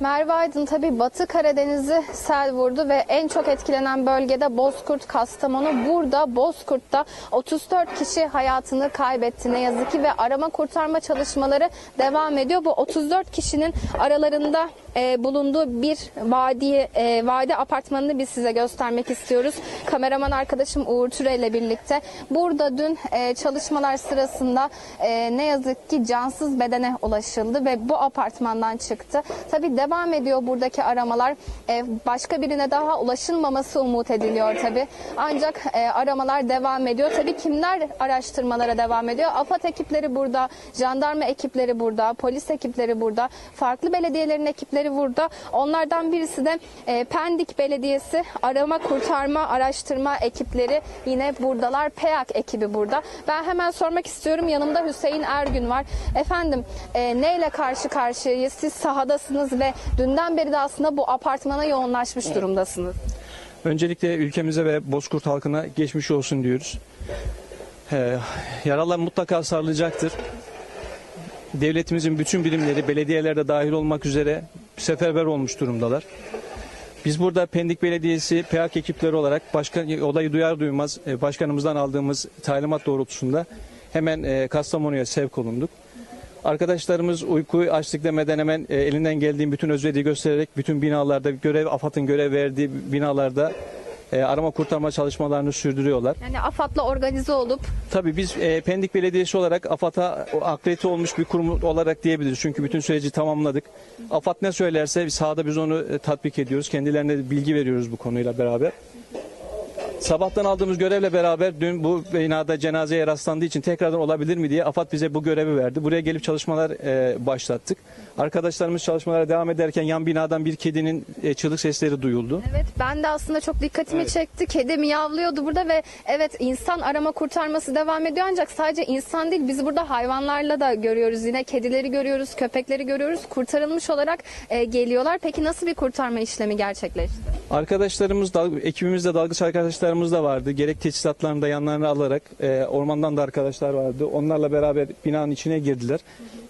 Merve Aydın tabii Batı Karadeniz'i sel vurdu ve en çok etkilenen bölgede Bozkurt, Kastamonu. Burada Bozkurt'ta 34 kişi hayatını kaybetti ne yazık ki ve arama kurtarma çalışmaları devam ediyor. Bu 34 kişinin aralarında e, bulunduğu bir vadi, e, vadi apartmanını biz size göstermek istiyoruz. Kameraman arkadaşım Uğur Türe ile birlikte. Burada dün e, çalışmalar sırasında e, ne yazık ki cansız bedene ulaşıldı ve bu apartmandan çıktı. Tabii devam ediyor buradaki aramalar. E, başka birine daha ulaşılmaması umut ediliyor tabii. Ancak e, aramalar devam ediyor. Tabii kimler araştırmalara devam ediyor? AFAD ekipleri burada, jandarma ekipleri burada, polis ekipleri burada, farklı belediyelerin ekipleri burada. Onlardan birisi de e, Pendik Belediyesi arama kurtarma araştırma ekipleri yine buradalar. PEAK ekibi burada. Ben hemen sormak istiyorum. Yanımda Hüseyin Ergün var. Efendim e, neyle karşı karşıyayız? Siz sahadasınız ve dünden beri de aslında bu apartmana yoğunlaşmış durumdasınız. Öncelikle ülkemize ve Bozkurt halkına geçmiş olsun diyoruz. Ee, yaralar mutlaka sarılacaktır. Devletimizin bütün birimleri, belediyeler de dahil olmak üzere seferber olmuş durumdalar. Biz burada Pendik Belediyesi PEAK ekipleri olarak başkan, olayı duyar duymaz e, başkanımızdan aldığımız talimat doğrultusunda hemen e, Kastamonu'ya sevk olunduk. Arkadaşlarımız uykuyu açtık demeden hemen e, elinden geldiğim bütün özveriyi göstererek bütün binalarda görev AFAD'ın görev verdiği binalarda e, arama kurtarma çalışmalarını sürdürüyorlar. Yani AFAD'la organize olup Tabii biz e, Pendik Belediyesi olarak AFAD'a akredite olmuş bir kurum olarak diyebiliriz. Çünkü bütün süreci tamamladık. AFAD ne söylerse biz sahada biz onu e, tatbik ediyoruz. Kendilerine bilgi veriyoruz bu konuyla beraber. Sabahtan aldığımız görevle beraber dün bu binada cenazeye rastlandığı için tekrardan olabilir mi diye AFAD bize bu görevi verdi. Buraya gelip çalışmalar e, başlattık. Arkadaşlarımız çalışmalara devam ederken yan binadan bir kedinin e, çığlık sesleri duyuldu. Evet ben de aslında çok dikkatimi çekti. Kedi miyavlıyordu burada ve evet insan arama kurtarması devam ediyor ancak sadece insan değil biz burada hayvanlarla da görüyoruz. Yine kedileri görüyoruz, köpekleri görüyoruz. Kurtarılmış olarak e, geliyorlar. Peki nasıl bir kurtarma işlemi gerçekleşti? Arkadaşlarımız, dal- ekibimizde dalgıç arkadaşlarımız da vardı. Gerek teçhizatlarını da yanlarına alarak e, ormandan da arkadaşlar vardı. Onlarla beraber binanın içine girdiler.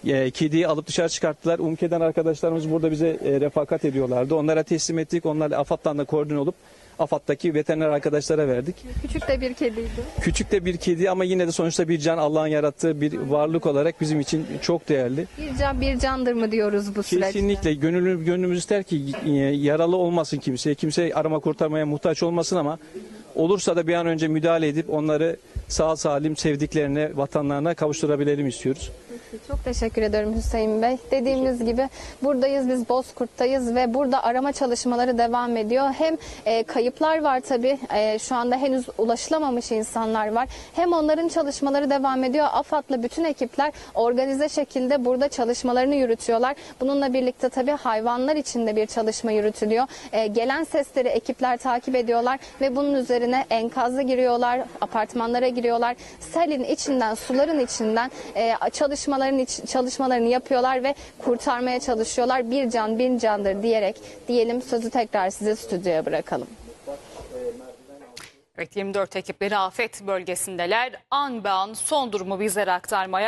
E, kediyi alıp dışarı çıkarttılar. Umke'den arkadaşlarımız burada bize e, refakat ediyorlardı. Onlara teslim ettik. Onlarla AFAD'dan da koordine olup AFAD'daki veteriner arkadaşlara verdik. Küçük de bir kediydi. Küçük de bir kedi ama yine de sonuçta bir can Allah'ın yarattığı bir varlık olarak bizim için çok değerli. Bir can bir candır mı diyoruz bu süreçte? Kesinlikle gönül, gönlümüz ister ki e, yaralı olmasın kimse. Kimse arama kurtarmaya muhtaç olmasın ama olursa da bir an önce müdahale edip onları sağ salim sevdiklerine, vatanlarına kavuşturabilelim istiyoruz. Çok teşekkür ederim Hüseyin Bey. Dediğimiz gibi buradayız biz Bozkurt'tayız ve burada arama çalışmaları devam ediyor. Hem e, kayıplar var tabii e, şu anda henüz ulaşılamamış insanlar var. Hem onların çalışmaları devam ediyor. AFAD'la bütün ekipler organize şekilde burada çalışmalarını yürütüyorlar. Bununla birlikte tabii hayvanlar için de bir çalışma yürütülüyor. E, gelen sesleri ekipler takip ediyorlar ve bunun üzerine enkazı giriyorlar, apartmanlara giriyorlar. Selin içinden, suların içinden e, çalışmaların çalışmalarını yapıyorlar ve kurtarmaya çalışıyorlar. Bir can bin candır diyerek diyelim sözü tekrar size stüdyoya bırakalım. Evet 24 ekipleri afet bölgesindeler. An be an son durumu bizlere aktarmaya